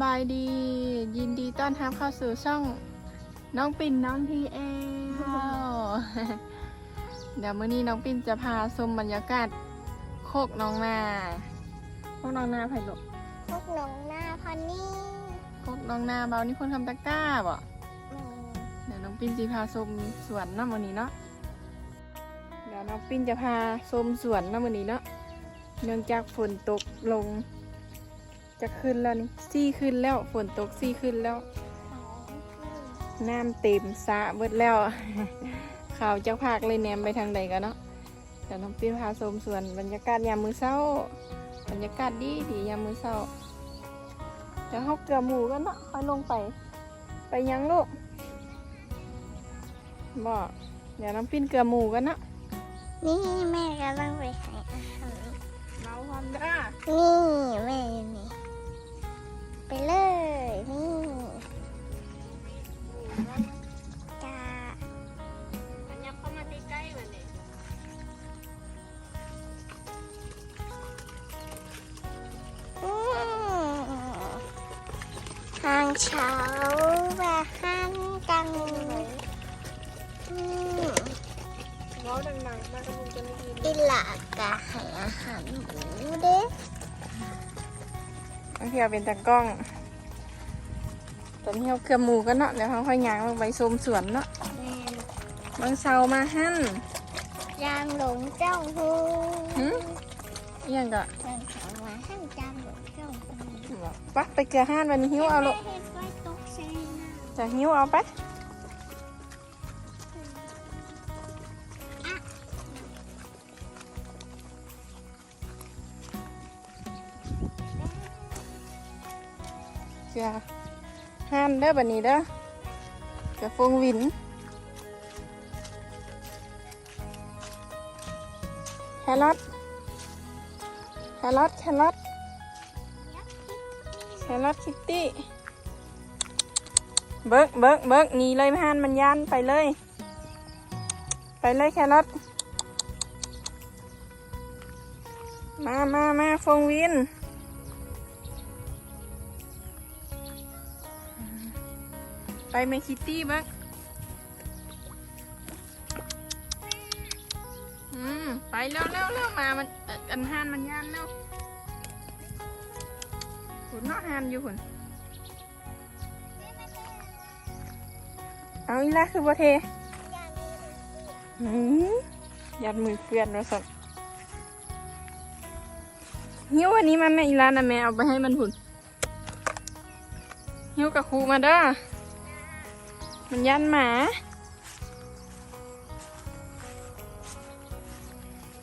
บายดี ยินดีต้อนรับเข้าสู่ช่องน้องปิ่นน้องทีเอลเดี๋ยวมื้อนี้น้องปิ่นจะพาชมบรรยากาศโคกน้องนาโคกน้องนาไผ่ลูกพวกน้องหน้าพอนี่โคกน้องนาเบานี่คนทำตะกร้าบ่อืมเดี๋ยวน้องปิ่นจะพาชมสวนเนาะมื้อนี้เนาะเดี๋ยวน้องปิ่นจะพาชมสวนเนาะมื้อนี้เนาะเนื่องจากฝนตกลง จะขึ้นแล้วนี่ซี่ขึ้นแล้วฝนตกซี่ขึ้นแล้วสองขึ้นน้ำเต็มสระเบิดแล้ว ข่าวจักภาคเลยแนมไปทางใดกันเนาะเดี๋ยวน้องปิ้นพาชมสวนบรรยากาศยามมือเช้า บรรยากาศดีดียามมือเช้าเดี๋ยวเขาเกลือหมูกันเนาะค่อยลงไป ไปยังลูกบอกเดี๋ยวน้องปิ้นเกลือหมูกันเนาะนี่แม่กำลังไปให้อาหารเมาความด้านี่แม่อยู่นี่ ไปเลย นี่จ้าอันยับเข้ามาใกล้ๆแบบนี้อืมทางเช้าว่าหันกังอืมเมาดังๆมากระมุงจะไม่ดีอีหลากะให้อาหารหมูเด้ บางทีเอาเป็นตากล้อง ตอนนี้เขาเกลือหมูกันเนาะเดี๋ยวเขาค่อยย่างลงไปชมสวนเนาะแม่นบางเสามาหั่นยางหลงเจ้าหูหึอิหยังก็ยางขาวมาหั่นจางหลงเจ้าหูปะไปเกลือห้านวันนี้หิวเอาลูกแม่เห็นไฟตกใส่น้จะหิวเอาไป เกลือห้านเด้อบันนี้เด้อเกลือฟงวินแครอทแครอทแครอทแครอทคิตตี้เบิกเบิกเบิกหนีเลยพานมันยันไปเลย ไปเลยแครอทมามามาฟงวิน ไปเมคิตตี้เบิกอืม ไปเร็วเร็วเร็วมามันอันหานมันยันเร็วหุ่นเนาะหานอยู่หุ่นเอาอีละคือบ่เทหืมยัดมือเกลือนมาสักหิ้วอันนี้มาแม่อีลานะแม่เอาไปให้มันผุนหิ้วกับครูมาเด้อ มันยันหมา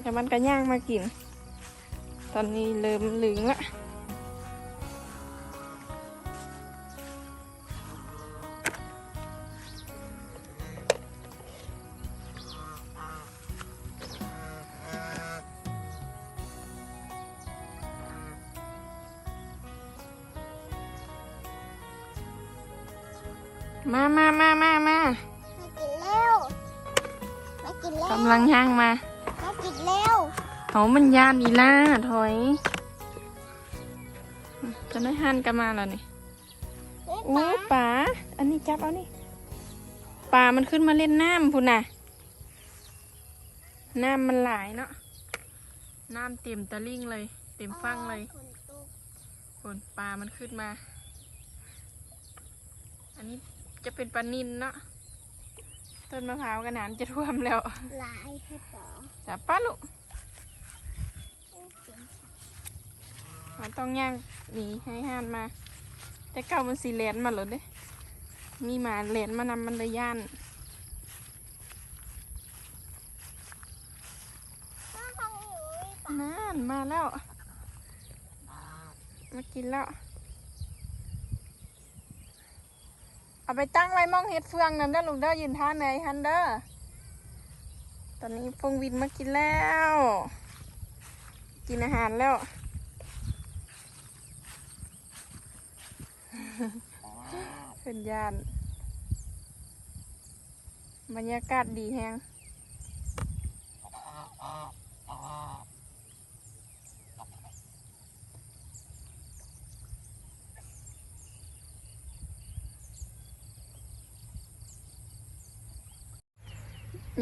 แต่มันก็ย่างมากิน ตอนนี้เริ่มเหลืองละ มามามามามาำมากินเร็วมากินเร็วกำลังย่างมามากินเร็วเขามันยานอีล่าถอย จะได้หันกันมาแล้วนี่เฮ้ยโอ้ยป๋าอันนี้จับเอานี่ป่ามันขึ้นมาเล่นน้ำพุ่นน่ะน้ำมันหลายเนาะน้ำเต็มตะลิ่งเลย เต็มฟังเลยขนตุกฝนปลามันขึ้นมา อันนี้ จะเป็นปลานินเนาะต้นมะพร้าวกันหนานจะท่วมแล้วหลายให้ป๋อจับป้าลูกมันต้องย่างหนีให้ห้านมา แต่เก่ามันสีเลนมาเลยเด้มีหมาเลนมานำมันเลยย่านถ้าของหนูมีป๋อนั่นมาแล้ว มากินแล้ว เอาไปตั้งไว้มองเห็ดเฟืองนั่นเด้อลูกเด้อยืนท่าไหนฮันเด้อตอนนี้ฟงวินมากินแล้ว กินอาหารแล้วเป็นยานบรรยากาศดีแฮง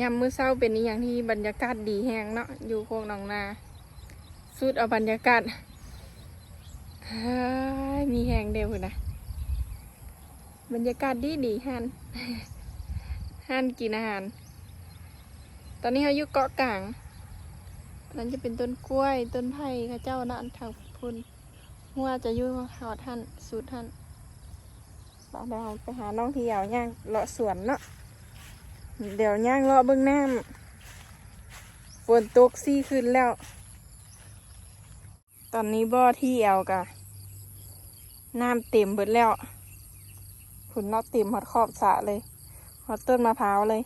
ยามมื้อเช้าเป็นอหย่างที่บรรยากาศดีแฮงเนาะอยู่โคกหนองนา สุดเอาบรรยากาศมีแหงเดียวนะบรรยากาศดีดีฮันฮันกินอาหาร ตอนนี้เขาอยู่เกาะกลางนั้นจะเป็นต้นกล้วยต้นไผ่เข้าเจ้านะอันทางพุนหัวจะอยู่หอดท่านสุดท่านไปเดียวเราไปหาน้องที่ยาวย่างเลาะสวนเนาะ เดี๋ยวย่างเลาะเบื้องน้ำฝนตกซี่ขึ้นแล้ว ตอนนี้บ่อที่แอวกะน้ำเต็มเบิดแล้วผุนนอกเต็มหอดขอบสะเลยหอดต้นมะพร้าวเลย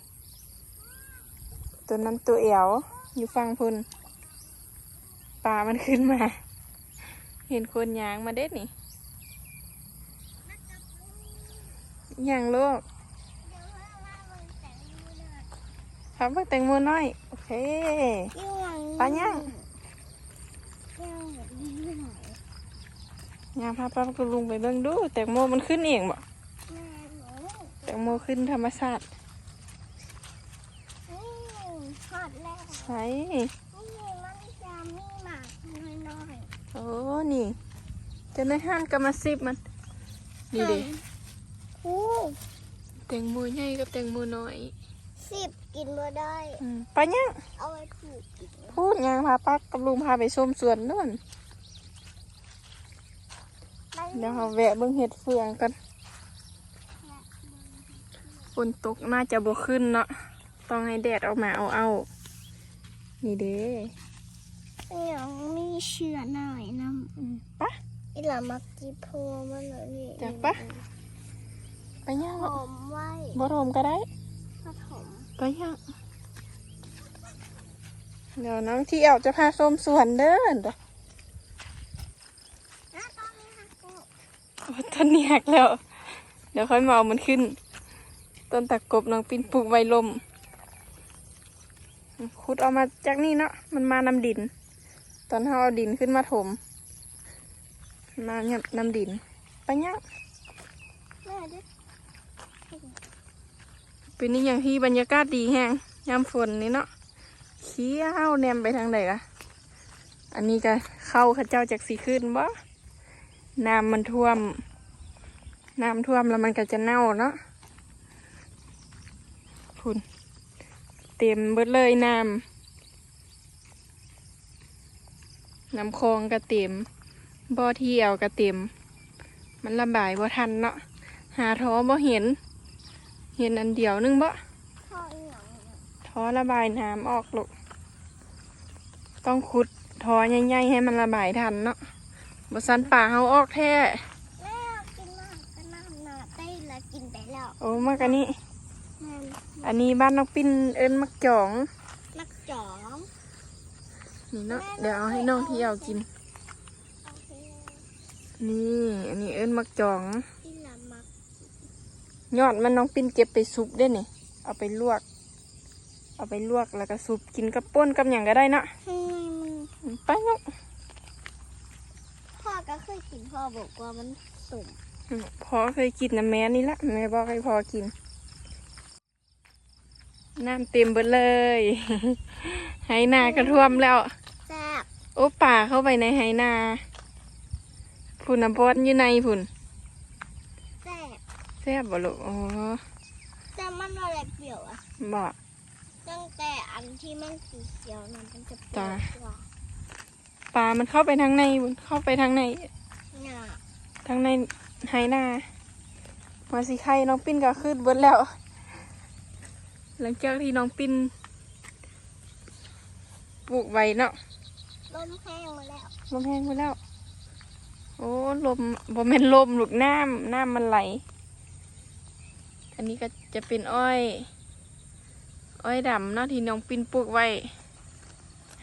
ตัวนั้นตัวแอวอยู่ฟังพุ่นปลามันขึ้นมา เห็นคนยางมาเด็ดนี่ยางโลก ครับว่าแตงโมน้อย โอเคปลาย่างยางพาป้าคุณลุงไปเบิ่งดู แตงโมมันขึ้นเองบ่แตงโมขึ้นธรรมชาติทอดแล้วใช่นี่มันจะมีหมากน้อยโอ้ นี่ จะในห้านกรรมสิบมันๆนี่เด้อู้แตงโมใหญ่กับแตงโมน้อย สิบกินมาได้ อืมไปยังเอาไว้ผูกกินพูดยังพาป้ากับลุงพาไปชมสวนนู่นเดี๋ยวเราแวะเบิ่งเห็ดเฟืองกันฝนตกน่าจะบ่ขึ้นเนาะต้องให้แดดออกมาเอาเอานี่เด้ยังมีเชื้อหน่อยน้อืมไปะำอีหลามักจีโพมันเลยนี่จับปะ ไปย่างหเนาะอมไว้บ่รวมก็ได้ผสม ไปย่างเดี๋ยวน้องที่เอาจะพาชมสวนเด้อเด้อแล้วตอนนี้ค่ะกูโอ้ต้นนี้หักแล้ว เดี๋ยวค่อยมาเอามันขึ้น ต้นตะกบน้องปินปลูกไว้ลมขุดเอามาจากนี่เนาะมันมานำดิน ตอนเขาเอาดินขึ้นมาถม มานำดินไปย่าง แม่ดิ เป็นนี่อย่างที่บรรยากาศดีแฮงยามฝนนี่เนาะเขี้ยวแนมไปทางไหนล่ะอันนี้ก็เข้าข้าเจ้าจากสีขึ้นบ่น้ำมันท่วม น้ำท่วมแล้วมันก็จะเน่าเนาะคุณเต็มเบิดเลยน้ำน้ำคลองก็เต็มบ่อเที่ยวก็เต็ม มันระบายบ่ทันเนาะหาท้อบ่เห็น เห็นอันเดียวนึงบ่พ่ออีหยังเนี่ยท้อระบายน้ำออกลูกต้องขุดท้อใหญ่ๆให้มันระบายทันเนาะบ่สันป่าเฮาออกแท้แม่กินมากก็น้ำหนาเต้ละกินไปแล้วโอ้มากอันนี้แม่อันนี้บ้านน้องปิ้นเอิ้นมักจ่องนักจ๋องนี่เนาะเดี๋ยวเอาให้น้องที่เอากินโอเคนี่ อันนี้เอิ้นมักจ่องอีหลามัก ยอดมันน้องปิ้นเก็บไปซุปได้นี่เอาไปลวก เอาไปลวกแล้วก็ซุปกินกับป่นกับหยังก็ได้เนาะให้มันไปเนาะพ่อก็เคยกินพ่อบอกว่ามันสุ่มพอเคยกินนะแม่นี่ละแม่บอกให้พอกิน น้ำเต็มเบิดเลยไหนากระท่วมแล้วแซ่บโอ้ป่าเข้าไปในไหนาพุ่นน้ำบอสอยู่ในพุ่นแซ่บแซ่บบ่ลูกอ๋อแต่มันอะไรเปรี้ยวอะบ่ตั้งแต่อันที่มันสีเขียวนั้นมันจะเปรี้ยวจ้ะกว่าเนี่ยทางในไหนามาสิไข่น้องปิ้นก็ขึ้นเบิดแล้ว หลังจากที่น้องปิ้นปลูกไว้เนาะลมแห้งมาแล้วลมแห้งไปแล้ว โอ้ลมบ่แม่นลมลูกน้ำน้ำมันไหล อันนี้ก็จะเป็นอ้อย อ้อยดำเนาะที่น้องปินปลูกไว้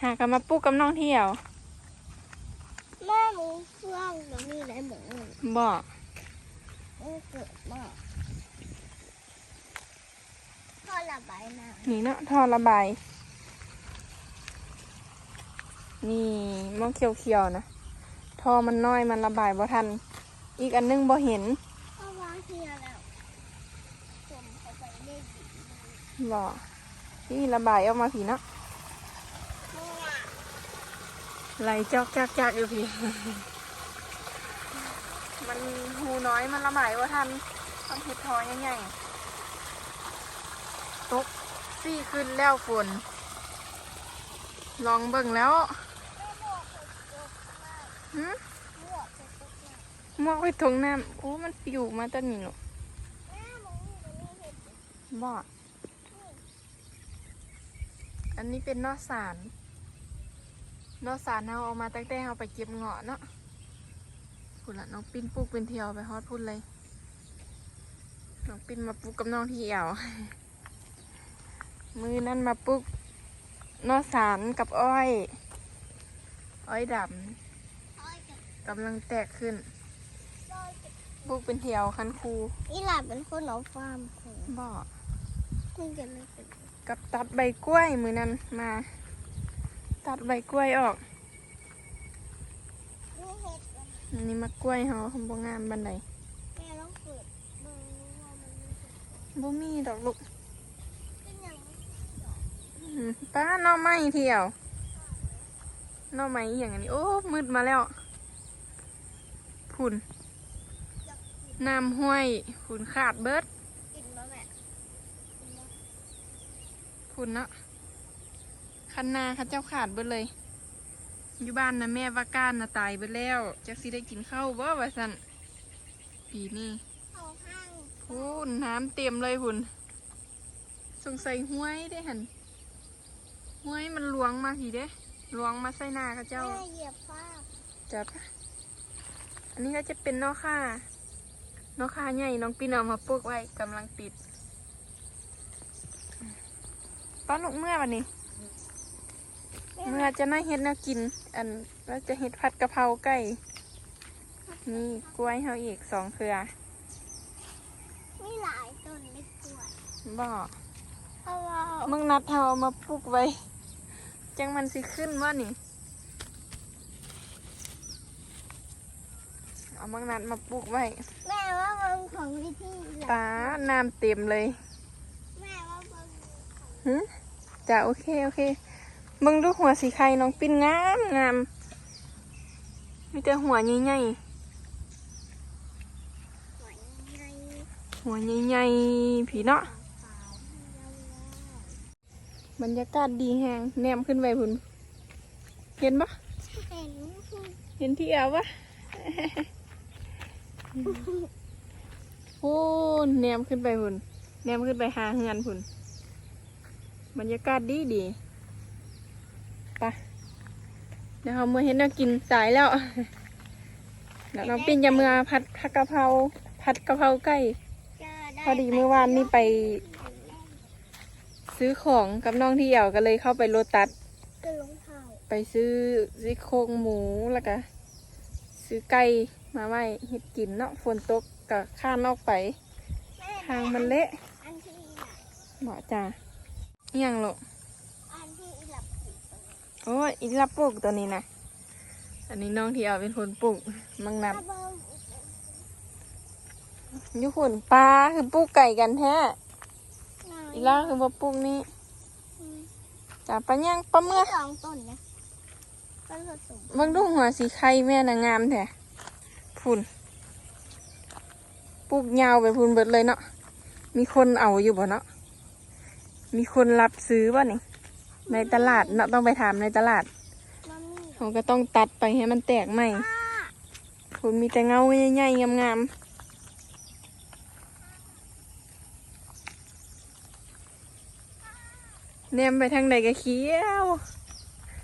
หากันมาปลูกกับน้องเที่ยวแม่หมูเฟื่องเดี๋ยวมีอะไรหมูบ่มันเกิดมากพ่อระบายน้นี่เนาะท่อระบาย นี่มองเขียวๆนะท่อมันน้อยมันระบายบ่ทัน อีกอันนึงบ่เห็นำพ่อวางเทียแล้วผมเอาไปเล่นบ่นี่ระบายออกมาผีเนาะไหลจอกจักจักอยู่พี่มันหูน้อยมันระบายว่าทันมันเห็ดทอยังไงตกซี่ขึ้นแล้วฝน ลองเบิ่งแล้วหืมมอกไปทงน้ำโอ้มันปิวมาตอนนี้หนูบ่ อันนี้เป็นนอกสารนอกสารเราเอามาตั้งแต่เราไปเก็บเงาะเนาะพุ่นละน้องปิ้นปลูกเป็นเที่ยวไปฮอดพุ่นเลยน้องปิ้นมาปลูกกับน้องที่เอวมือนั่นมาปลูกนอกสารกับอ้อย อ้อยดำกำลังแตกขึ้นปลูกเป็นเที่ยวคันคูอีหลาเป็นคนเอาฟาร์มของบ่ซึ่งจะไม่เป็น กับตัดใบกล้วยมือนั้นมา ตัดใบกล้วยออกนอันนี้มากล้วยเขาคงบ่งามบันไดแม่ต้องเปิดดูว่ามันมีเห็ดบ่มีดอกลูกป็นอย่าน้อืมป้าหน่อไม้เที่ยวน่อไม้อย่างนนี้โอ้มืดมาแล้วพุ่นน้ำห้วยพุ่นขาดเบิด กินมาแม่กินมา พุ่น เนาะคันนาเข้าเจ้าขาดเบิดเลย อยู่บ้านนะแม่ว่าก้านนะตายไปแล้วจักสิได้กินข้าวบ่ว่าสันปีนี้เอาห้างพุ่นน้ำเต็มเลยพุ่น สงสัยห้วยได้หันห้วยมันหลวงมาทีเด้หลวงมาใส่นาเข้าเจ้าแม่เหยียบฟาบจับอันนี้ก็จะเป็นนอกค่านอกค่าใหญ่น้องปีนเอามาปลูกไว้กำลังติด ป้าลูกเมื่อวันนี้ เมื่อจะน่าเฮ็ดแน่ากิน อันเราจะเฮ็ดผัดกะเพราไก่ นี่กล้วยเฮาอีกสองเครือมีหลายต้นเล็กกล้วยบ่เพราะว่ามึงนัดเฮาเอามาปลูกไว้ จังมันสิขึ้นว่านี่ เอามังนัดมาปลูกไว้ แม่ว่ามันของวิธีหลัตาน้ำเต็มเลยแม่ว่ามัน หึจ้ะโอเคโอเคมึงดูหัวสีไข่น้องปิ้นงามงามมีแต่หัวใหญ่หวานไงๆหัวใหญ่ๆผีเนาะขาวๆยาวบรรยากาศดีแฮงแนมขึ้นไปพุ่นเห็นปะๆเห็นเห็นที่แอวปะพุ่นแนมขึ้นไปพุ่นแนมขึ้นไปหาเฮือนพุ่น บรรยากาศดีดีไปะเดี๋ยวเราเมื่อเห็นเรากินสายแล้วแล้วน้องปิ้นจะเมื่อผัดผัดกะเพราผัดกะเพราไก่จะไพอดีเมื่อวานนี่ไป ซื้อของกับน้องที่เอวก็เลยเข้าไปโลตัสก็ลงเท้าไปซื้อซี่โครงหมูแล้วก็ซื้อไก่มาไว้เห็ดกินเนาะฝนตกก็ข้านออกไปแม่ทางมันเละอันที่หลับเหมาะจ้าอห ย่างหรอกอันที่หลับผิดตรงนี้โอ้ยอีรับปลูกตัวนี้นะอันนี้น้องที่เอาเป็นคนปลูกมังนับถ้าเบิ่งอยุคนปลาคือปลูกไก่กันแท้หน่อยอีล่าคือบ่ปลูกนี่อืมจ้าปลาย่างปลาเมื่อสองต้นนะต้นผสมเบางดูหัวสีไข่แม่นางงามแท้พุ่นปลูกยาวไปพุ่นเบิดเลยเนาะมีคนเอาอยู่บ่เนาะ มีคนรับซื้อป่ะนี่ ในตลาดเนาะต้องไปถามในตลาดมันมีเขาก็ต้องตัดไปให้มันแตกใหม่ป้าพุ่นมีแต่เงาใหญ่ๆงามๆแนมไปทางใดก็เขียว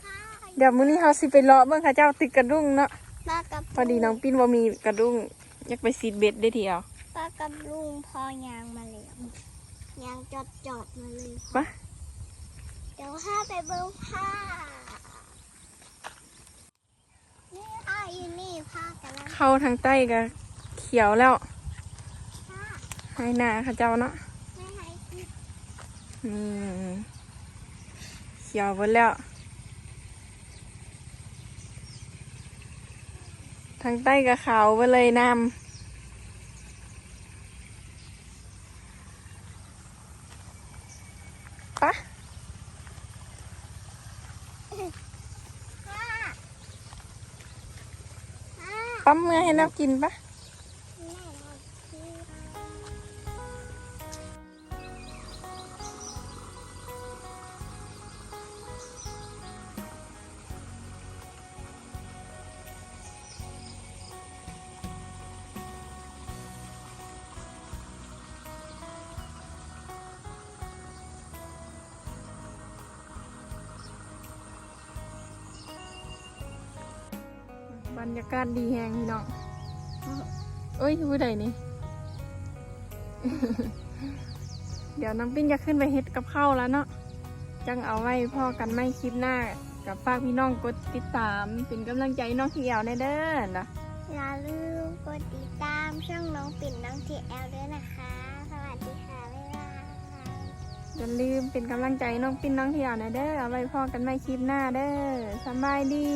ป้าเดี๋ยวมื้อนี้เขาสิไปเลาะเบิ่งเข้าเจ้าติดกระดุงเนาะป้ากับพอดีน้องปิ้นว่ามีกระดุงอยากไปซีดเบ็ดได้ทีเดียวป้ากับลุงพอยางมาแล้ว ยางจอดจอดๆมาเลยปะเดี๋ยวข้าไปเบิ้งผ้า นี่ผ้าอยู่นี่ผ้ากำลังเข้าทางใต้ก็เขียวแล้วผ้าให้หนาเข้าเจ้าเนาะไม่ให้คิดนี่เขียวหมดแล้ว ทางใต้ก็ขาวไปเลยน้ำปะ ปั๊มเมื่อให้ นับกินปะบรรยากาศดีแฮงพี่น้อง เอ้ยผู้ใดนี่ เดี๋ยวน้องปิ้นจะขึ้นไปเฮ็ดกับข้าวแล้วเนาะ จังเอาไว้พ่อกันไม่คลิปหน้า กับฝากพี่น้องกดติดตาม เป็นกำลังใจให้น้องที่แอวในเด้อนะอย่าลืมกดติดตามช่องน้องปิ่นน้องทีแอลด้วยนะคะ สวัสดีค่ะบ๊ายบายอย่าลืมเป็นกำลังใจให้น้องปิ้นน้องที่แอวในเด้อ เอาไว้พ่อกันไม่คลิปหน้าเด้อสำบายดี